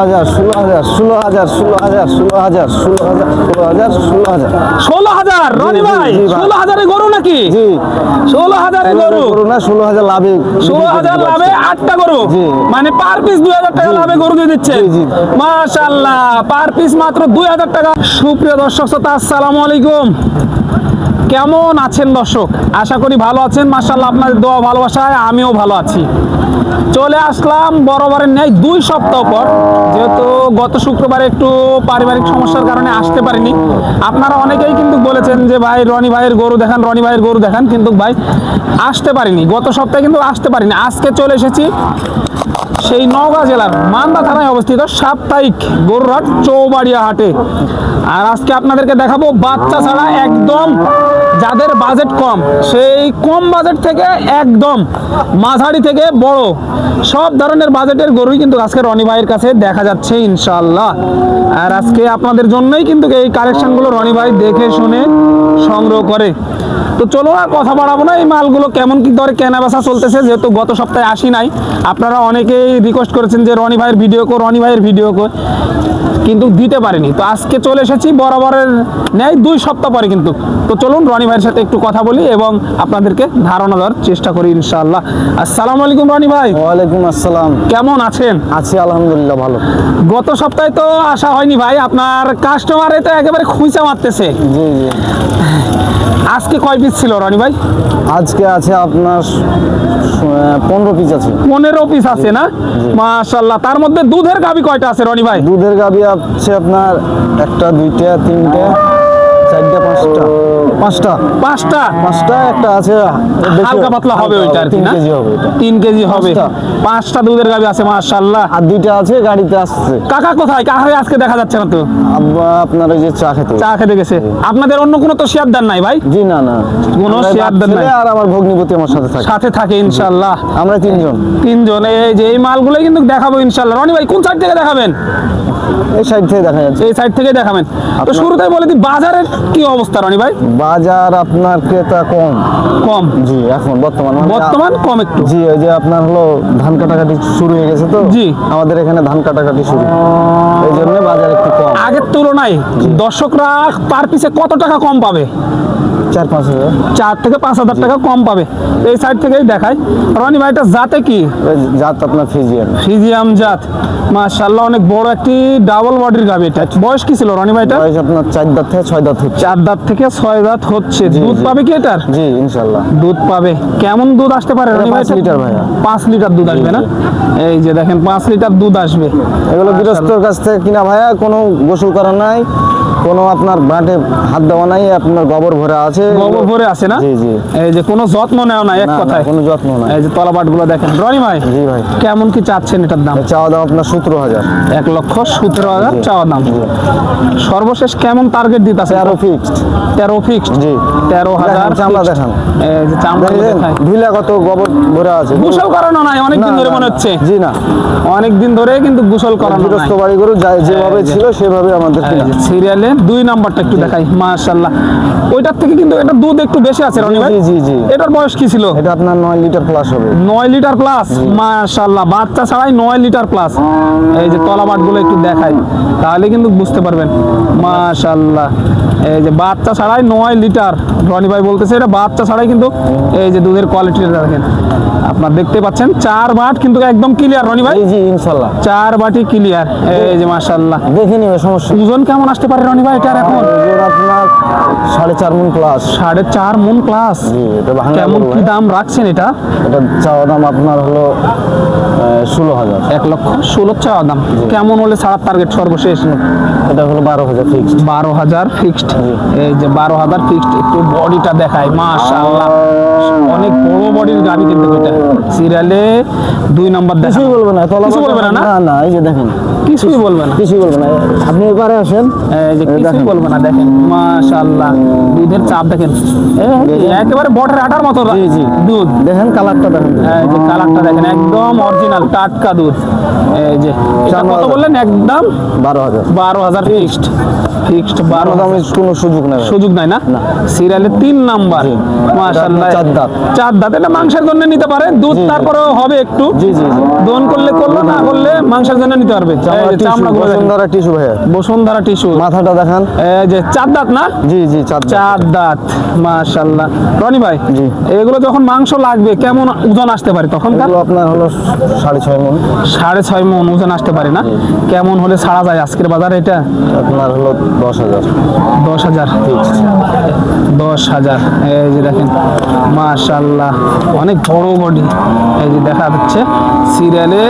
হাজার ষোলো হাজার ষোলো হাজার ষোলো হাজার ষোলো হাজার ষোলো হাজার ষোলো হাজার ষোলো হাজার। ষোলো হাজার? রনি ভাই ষোলো হাজারে গরু নাকি? জি। ষোলো হাজারে গরু? গরু না ষোলো হাজার লাভে ষোলো হাজার লাভে আটটা গরু? মানে পার পিস দুই হাজার টাকা লাভে গরু দিয়ে দিচ্ছে জি, জি। মাশাল্লাহ পার পিস মাত্র দুই হাজার টাকা। সুপ্রিয় দর্শক শ্রোতা আসসালামু আলাইকুম। কেমন আছেন দর্শক? আশা করি ভালো আছেন। মাশাল্লাহ আপনাদের দোয়া ভালোবাসায় আমিও ভালো আছি। চলে আসলাম বরাবরের ন্যায় দুই সপ্তাহ পর, যেহেতু গত শুক্রবার একটু পারিবারিক সমস্যার কারণে আসতে পারিনি। আপনারা অনেকেই কিন্তু বলেছেন যে, ভাই, রনি ভাইয়ের গরু দেখান, রনি ভাইয়ের গরু দেখান। কিন্তু ভাই, আসতে পারিনি। গত সপ্তাহে কিন্তু আসতে পারিনি। আজকে চলে এসেছি সেই নওগাঁ জেলার মান্দা থানায় অবস্থিত সাপ্তাহিক গরুরহাট চৌবাড়িয়া হাটে। আর আজকে আপনাদেরকে দেখাবো বাচ্চা ছাড়া একদম যাদের বাজেট কম, সেই কম বাজেট থেকে একদম মাঝারি থেকে বড়। সব ধরনের বাজেটের গরুই কিন্তু আজকে রনি ভাইয়ের কাছে দেখা যাচ্ছে ইনশাল্লাহ আর আজকে আপনাদের জন্যই কিন্তু এই কালেকশনগুলো রনি ভাই দেখে শুনে সংগ্রহ করে। তো চলো আর কথা বাড়াবো না, এই মালগুলো কেমন কি দরে কেনা বেচা চলতেছে, যেহেতু গত সপ্তাহে আসি নাই। আপনারা অনেকেই রিকোয়েস্ট করেছেন যে রনি ভাইয়ের ভিডিও কর রনি ভাইয়ের ভিডিও কর। কিন্তু দিতে পারিনি। তো আজকে চলে এসেছি বরাবরের ন্যায় দুই সপ্তাহ পরে কিন্তু। তো চলুন রনি ভাইয়ের সাথে একটু কথা বলি এবং আপনাদেরকে ধারণা দেওয়ার চেষ্টা করি ইনশাআল্লাহ। আসসালামু আলাইকুম রনি ভাই। ওয়ালাইকুম আসসালাম। কেমন আছেন? আছি আলহামদুলিল্লাহ ভালো। গত সপ্তাহে তো আসা হয়নি ভাই আপনার কাস্টমারে তো একেবারে খুঁজা মারতেছে। জি আজকে কয় পিস ছিল রনি ভাই? আজকে আছে আপনার পনেরো পিস আছে। পনেরো পিস আছে না? মাশাল্লাহ তার মধ্যে দুধের গাবি কয়টা আছে রনি ভাই? দুধের গাবি আছে আপনার একটা দুইটা তিনটে চারটা পাঁচটা। পাঁচটা। পাঁচটা? পাঁচটা একটা আছে। হালকা পাতলা হবে ওইটা আর কি না? কেজি হবে তিন কেজি হবে। পাঁচটা। দুধের গাবি আছে আর দুইটা আছে গাড়িতে আসছে। কাকা কোথায়? আজকে দেখা যাচ্ছে না তো? আব্বা আপনার ওই যে চা খেতে চা খেতে গেছে। আপনাদের অন্য কোনো তো শেয়ারদার নাই ভাই? জি না না। কোনো নাই। আর আমার ভগ্নিপতি আমার সাথে থাকে। সাথে থাকে ইনশাল্লাহ আমরা তিনজন। তিনজন। এই যে এই মালগুলো কিন্তু দেখাবো ইনশাল্লাহ রনি ভাই কোন সাইড থেকে দেখাবেন? এই সাইড থেকে দেখা যাচ্ছে। এই সাইড থেকে দেখাবেন। তো শুরুতেই বলে দিই বাজারের কি অবস্থা রনি ভাই? বাজার আপনার ক্রেতা কম। কম। জি এখন বর্তমান মানে বর্তমান কম একটু। জি ওই যে আপনার হলো ধান কাটাকাটি শুরু হয়ে গেছে তো? জি। আমাদের এখানে ধান কাটাকাটি শুরু। এই জন্য বাজার একটু কম। আগের তুলনায় দর্শকরা পার পিছে কত টাকা কম পাবে? চার পাঁচ হাজার। চার থেকে পাঁচ হাজার টাকা কম পাবে। এই সাইড থেকেই দেখায় রনি ভাই এটা জাতে কি? জাত আপনার ফিজিয়ান। ফিজিয়াম জাত। মাশাল্লাহ অনেক বড় একটি ডাবল বডির গাবি এটা। বয়স কি ছিল রনি ভাই এটা? বয়স আপনার চার দাঁত থেকে ছয় দাঁত হচ্ছে। চার দাঁত থেকে ছয় দাঁত হচ্ছে। দুধ পাবে কি এটার? জি ইনশাল্লাহ দুধ পাবে। কেমন দুধ আসতে পারে রনি ভাই লিটার ভাইয়া। পাঁচ লিটার দুধ আসবে না? এই যে দেখেন পাঁচ লিটার দুধ আসবে। এগুলো গৃহস্থর কাছ থেকে কিনা ভাইয়া কোনো গোসল করা নাই। কোনো আপনার বাটে হাত দেওয়া নাই আপনার গোবর ভরা আছে। গোবর ভরে আছে না? জি জি। এই যে কোনো যত্ন নেও না এক না, না, কথায়। কোনো যত্ন নাই। এই যে তলাবাটগুলো দেখেন। রনি ভাই জি ভাই। কেমন কি চাচ্ছেন এটার দাম? চাওয়া দাম আপনার সতেরো হাজার। এক লক্ষ সতেরো হাজার চাওয়া দাম। সর্বশেষ কেমন টার্গেট দিতে আছে তেরো ফিক্সড তেরো ফিক্সড জি। তেরো হাজার চামড়া। দেখান। এই যে চামড়া দেখলেন কত গোবর ভরা আছে। গোসল করানো নাই অনেক দিন ধরে মনে হচ্ছে। জি না। অনেক দিন ধরে কিন্তু গোসল করানো নাই। বাড়ি গরু যেভাবে ছিল সেভাবে আমাদের। সিরিয়ালে দুই নাম্বারটা একটু দেখাই ওইটার থেকে কিন্তু এটা দুধ একটু বেশি আছে রনি ভাই? জি জি এটার বয়স কি ছিল? এটা আপনার 9 লিটার প্লাস হবে। নয় লিটার প্লাস মাশাল্লাহ বাচ্চা ছাড়াই নয় লিটার প্লাস এই যে তলাবাটগুলো একটু দেখাই তাহলে কিন্তু বুঝতে পারবেন। মাশাল্লাহ এই যে বাচ্চা ছাড়াই নয় লিটার রনি ভাই বলতেছে এটা বাচ্চা ছাড়াই কিন্তু এই যে দুধের কোয়ালিটিটা দেখেন। আপনার দেখতে পাচ্ছেন চার বাট কিন্তু একদম ক্লিয়ার রনি ভাই? জি ইনশাল্লাহ চার বাটি ক্লিয়ার এই যে মাশাল্লাহ দেখে নিবে সমস্যা। ওজন কেমন আসতে পারে রনি ভাই এটার এখন? ওজন আপনার সাড়ে চার মন প্লাস সাড়ে চার মন প্লাস কেমন কি দাম রাখছেন এটা? এটা চাওয়া দাম আপনার হলো ষোলো হাজার। এক লক্ষ ষোলো চাওয়া দাম। কেমন হলে ছাড়ার টার্গেট সর্বশেষ? এটা হলো বারো হাজার ফিক্সড বারো হাজার ফিক্সড এই যে বারো হাজার ফিক্সড একটু বডিটা দেখায় মাশাআল্লাহ। অনেক বড় বডির গাড়ি কিন্তু এটা সিরিয়ালে দুই নম্বর দেখা বলবে না তলা কিছু বলবে না? না না এই যে দেখেন। কিছুই বলবে না। কিছুই বলবে না। আপনি এবারে আসেন। কিছুই বলবে না দেখেন। মাশাআল্লাহ দুধের চাপ দেখেন। একেবারে বটের আটার মতো জি জি। দুধ। দেখেন কালারটা দেখেন। এই যে কালারটা দেখেন একদম অরিজিনাল টাটকা দুধ। এই যে এটা কত বললেন? একদম বারো হাজার। বারো হাজার ফিক্সড। ফিক্সড দামে কোনো সুযোগ নেই। সুযোগ নাই না। সিরিয়ালে তিন নাম্বার। মাশাআল্লাহ। চার দাঁত। চার দাঁত এটা মাংসের জন্য নিতে পারে। দুধ। তারপরেও হবে একটু। জি জি দোন করলে করল না করলে মাংসের জন্য নিতে পারবে। বসুন্ধরা টিস্যু ভাইয়া। বসুন্ধরা টিস্যু। মাথাটা দেখান। এই যে চার দাঁত না? জি জি চার দাঁত। চার দাঁত মাশাল্লাহ রনি ভাই জি। এগুলো যখন মাংস লাগবে কেমন ওজন আসতে পারে তখনকার? আপনার হলো সাড়ে ছয় মন। সাড়ে ছয় মন ওজন আসতে পারে না? কেমন হলে ছাড়া যায় আজকের বাজারে এটা? আপনার হলো দশ হাজার। দশ হাজার? দশ হাজার। এই যে দেখেন মাশাল্লাহ অনেক বড় বডি। এই যে দেখা যাচ্ছে। সিরিয়ালে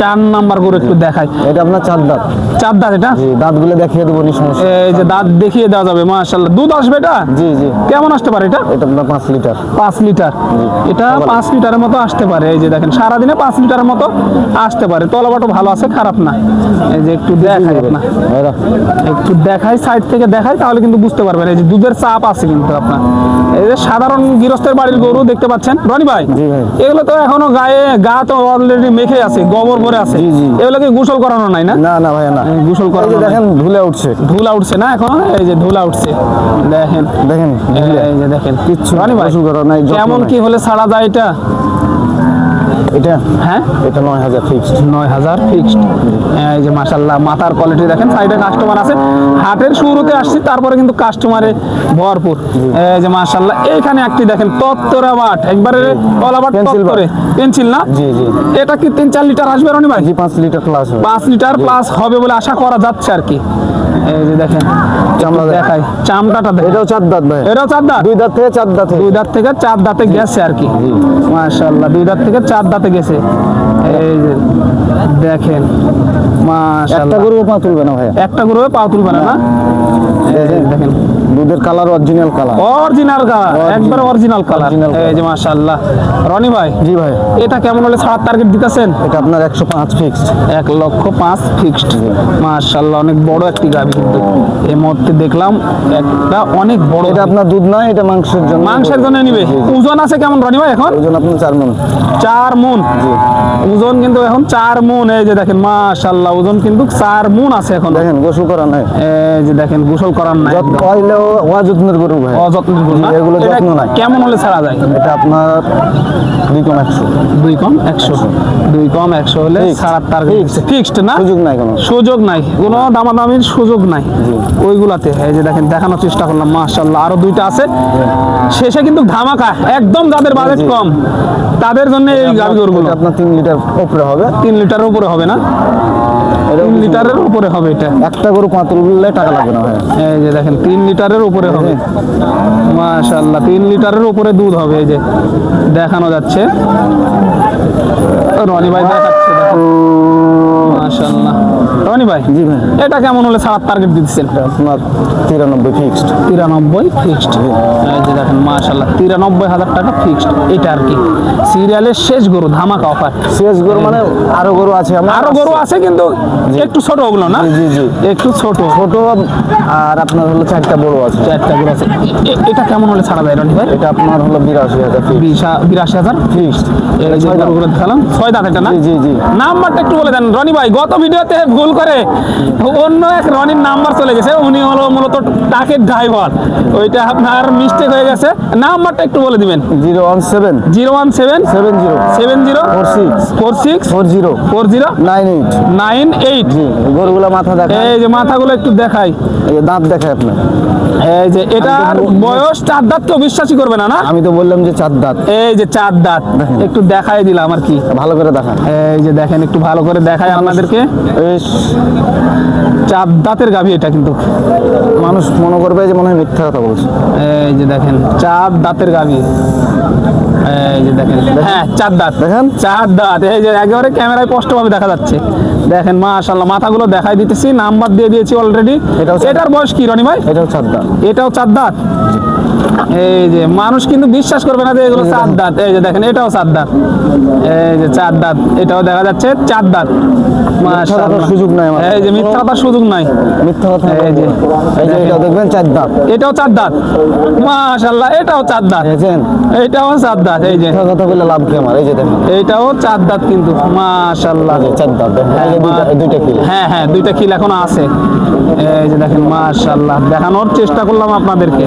চার নাম্বার করে একটু দেখায় এটা আপনার চার দাঁত। চার দাঁত এটা? জি দাঁতগুলো দেখিয়ে দেবো নি সমস্যা এই যে দাঁত দেখিয়ে দেওয়া যাবে মাশাল্লাহ দুধ আসবে এটা? জি জি। কেমন আসতে পারে এটা? এটা আপনার পাঁচ লিটার। পাঁচ লিটার। এটা পাঁচ লিটারের মতো আসতে পারে। এই যে দেখেন সারাদিনে পাঁচ লিটারের মতো আসতে পারে। তলাবাটো ভালো আছে খারাপ না। এই যে একটু দেখাই না এরা একটু দেখাই সাইড থেকে দেখাই তাহলে কিন্তু বুঝতে পারবেন। এই যে দুধের চাপ আছে কিন্তু আপনার। এই যে সাধারণ গৃহস্থের বাড়ির গরু দেখতে পাচ্ছেন। রনি ভাই জি ভাই। এগুলো তো এখনও গায়ে গা তো অলরেডি মেখে আছে গোবর ভরে আছে। এগুলোকে গোসল করানো নাই না? না না ভাইয়া না। গোসল নাই। দেখেন ধুলে উঠছে। ধুলা উঠছে না এখন? এই যে ধুলা উঠছে। দেখেন। দেখেন। এই যে দেখেন। কিচ্ছু মানে গোসল করা নাই, কেমন কি হলে ছাড়া যায় এটা? এটা? হ্যাঁ? এটা নয় হাজার ফিক্সড নয় হাজার ফিক্সড এই যে মাসাল্লাহ মাথার কোয়ালিটি দেখেন সাইডে কাস্টমার আছে। হাটের শুরুতে আসছি তারপরে কিন্তু কাস্টমারে ভরপুর। এই যে মাসাল্লাহ এইখানে একটি দেখেন তত্তরা বাট একবারে কলা বাট Pencil তত্তরে। পেন্সিল না? জি জি। এটা কি তিন চার লিটার আসবে রনি ভাই? জি পাঁচ লিটার প্লাস পাঁচ লিটার প্লাস হবে বলে আশা করা যাচ্ছে আর কি। এই যে দেখেন চামড়া দেখেন। দেখাই। চামড়াটা দেখেন এটাও চার দাঁত ভাই। এটাও চার দাঁত? দুই দাঁত থেকে চার দাঁত। দুই দাঁত থেকে চার দাঁতে গেছে আর কি। মাশাল্লাহ দুই দাঁত থেকে চার দাঁতে গেছে। এই যে দেখেন। একটা গরু পা তুলবে না ভাইয়া? একটা গরু পা তুলবে না না? দেখেন দুধের colour original colour original colour একবার অরিজিনাল কালার এই যে মাশাল্লাহ রনি ভাই জি ভাই। এটা কেমন হলে ছাড়ার টার্গেট দিতেছেন? এটা আপনার একশো পাঁচ ফিক্সড এক লক্ষ পাঁচ ফিক্সড মাশাল্লাহ অনেক বড় একটি গাভি কিন্তু। এই মুহূর্তে দেখলাম একটা অনেক বড় এটা আপনার দুধ নয় এটা মাংসের জন্য? মাংসের জন্য নিবে। ওজন আছে কেমন রনি ভাই এখন? ওজন আপনার চার মন। চার মন। ওজন কিন্তু এখন চার মন এই যে দেখেন মাশাল্লাহ ওজন কিন্তু চার মন আছে এখন। দেখেন গোসল করা নাই। এই যে দেখেন গোসল করার নাই যত কইলেও অযত্নের গরু ভাই। অযত্নের গরু না? এগুলো যত্ন নাই। কেমন হলে ছাড়া যায়? এটা আপনার দুই কম একশো। দুই কম একশো। দুই কম একশো হলে ছাড়ার টার্গেট ফিক্সড না? সুযোগ নাই কোনো। সুযোগ নাই। কোনো দামাদামির সুযোগ নাই। ওইগুলাতে। এই যে দেখেন দেখানোর চেষ্টা করলাম মাশাল্লাহ আরও দুইটা আছে। শেষে কিন্তু ধামাকা একদম যাদের বাজেট কম তাদের জন্য এই গাভি গরুগুলো। আপনার তিন লিটার উপরে হবে? তিন লিটারের উপরে হবে না? তিন লিটারের উপরে হবে এটা। একটা গরু পা তুললে টাকা লাগবে না এই যে দেখেন তিন লিটারের উপরে হবে। মাশাল্লাহ তিন লিটারের উপরে দুধ হবে এই যে। দেখানো যাচ্ছে। রনি ভাই দেখাচ্ছে। মাশাল্লাহ রনি ভাই জি ভাই এটা কেমন হলে ছাড়ার টার্গেট দিচ্ছেন আপনার তিরানব্বই ফিক্সড তিরানব্বই ফিক্সড এই যে দেখেন মাশাল্লাহ তিরানব্বই হাজার টাকা ফিক্সড এটা আর কি। সিরিয়ালের শেষ গরু ধামাকা অফার শেষ গরু মানে আরও গরু আছে আরও গরু আছে কিন্তু একটু ছোট ওগুলো না? জি, জি। একটু ছোট। ছোট আর আপনার হলো চারটা বড় আছে। চারটা গরু আছে। এটা কেমন হলে ছাড়া যায় রনি ভাই? এটা আপনার হলো বিরাশি হাজার বিরাশি হাজার? ফিক্সড এই যে গরুগুলো দেখালাম ছয় দাঁত এটা না? জি জি জি। নাম্বারটা একটু বলে দেন। রনি ভাই গত ভিডিওতে ভুল করে অন্য এক রনির নাম্বার চলে গেছে। উনি হলো মূলত টাকের ড্রাইভার ওইটা আপনার মিস্টেক হয়ে গেছে। নাম্বারটা একটু বলে দিবেন। Zero one seven. Zero one seven. Seven zero. Seven zero. Four six. Four six. Four zero. Four zero. Nine eight. Nine eight. গরুগুলো মাথা দেখায়। এই যে মাথাগুলো একটু দেখাই। এই দাঁত দেখায় আপনার। এই যে এটার বয়স চার দাঁত কেউ বিশ্বাসই করবে না না? আমি তো বললাম যে চার দাঁত। এই যে চার দাঁত। একটু দেখাই দিলাম আর কি। ভালো করে দেখান। এই যে দেখেন একটু ভালো করে দেখাই আপনাদেরকে। চার দাঁতের গাভী এটা কিন্তু। মানুষ মনে করবে যে মনে হয় মিথ্যা কথা বলছে। এই যে দেখেন চার দাঁতের গাভী। এই যে দেখেন। হ্যাঁ চার দাঁত। দেখেন। চার দাঁত। এই যে একেবারে ক্যামেরায় স্পষ্টভাবে দেখা যাচ্ছে। দেখেন মাশাআল্লাহ মাথাগুলো দেখাই দিতেছি নাম্বার দিয়ে দিয়েছি অলরেডি এটার বয়স কি রনি ভাই? এটাও চার দাঁত এটাও চার দাঁত এই যে মানুষ কিন্তু বিশ্বাস করবে না যে এগুলো চার দাঁত এই যে দেখেন এটাও চার দাঁত এই যে চার দাঁত এটাও দেখা যাচ্ছে চার দাঁত কথার সুযোগ নাই আমার। এই যে মিথ্যা কথার সুযোগ নাই। মিথ্যা কথা এই যে এই যে এটা দেখবেন চার দাঁত। এটাও চার দাঁত। এটাও চার দাঁত। এটাও চার দাঁত এই যে। কথা বলে লাভ কি আমার? এই যে দেখেন। চার দাঁত কিন্তু চার দাঁত দেখেন এই দুইটা দুইটা কি হ্যাঁ হ্যাঁ দুইটা কিল এখনও আছে। এই যে দেখেন দেখানোর চেষ্টা করলাম আপনাদেরকে।